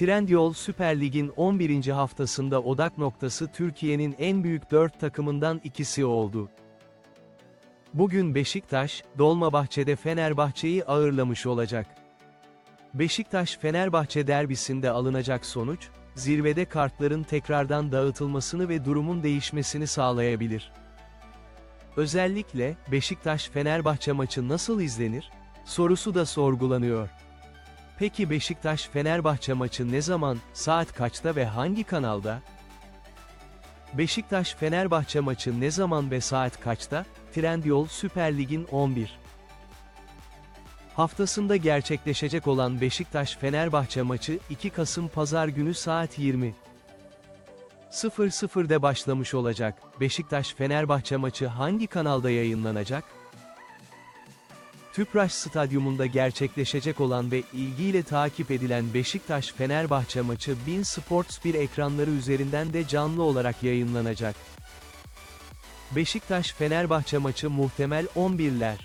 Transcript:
Trendyol Süper Lig'in 11. haftasında odak noktası Türkiye'nin en büyük 4 takımından ikisi oldu. Bugün Beşiktaş, Dolmabahçe'de Fenerbahçe'yi ağırlamış olacak. Beşiktaş-Fenerbahçe derbisinde alınacak sonuç, zirvede kartların tekrardan dağıtılmasını ve durumun değişmesini sağlayabilir. Özellikle, Beşiktaş-Fenerbahçe maçı nasıl izlenir? Sorusu da sorgulanıyor. Peki Beşiktaş-Fenerbahçe maçı ne zaman, saat kaçta ve hangi kanalda? Beşiktaş-Fenerbahçe maçı ne zaman ve saat kaçta? Trendyol Süper Lig'in 11. Haftasında gerçekleşecek olan Beşiktaş-Fenerbahçe maçı 2 Kasım Pazar günü saat 20. 00'de başlamış olacak. Beşiktaş-Fenerbahçe maçı hangi kanalda yayınlanacak? Tüpraş Stadyumunda gerçekleşecek olan ve ilgiyle takip edilen Beşiktaş-Fenerbahçe maçı Bin Sports 1 ekranları üzerinden de canlı olarak yayınlanacak. Beşiktaş-Fenerbahçe maçı muhtemel 11'ler.